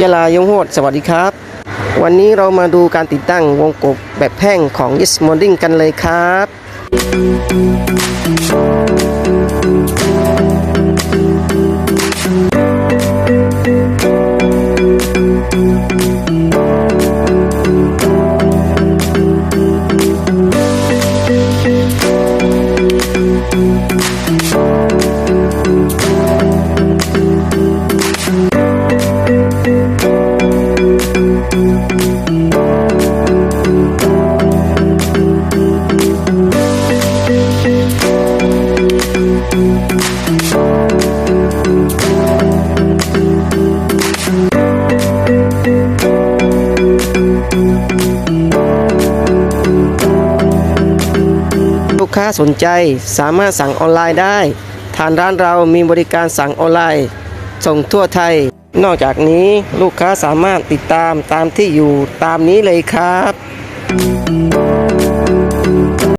ยะลายงโหดสวัสดีครับ วันนี้เรามาดูการติดตั้งวงกบแบบแพ่งของ Yes Molding กันเลยครับ ลูกค้าสนใจสามารถสั่งออนไลน์ได้ ทางร้านเรามีบริการสั่งออนไลน์ ส่งทั่วไทย นอกจากนี้ลูกค้าสามารถติดตามตามที่อยู่ตามนี้เลยครับ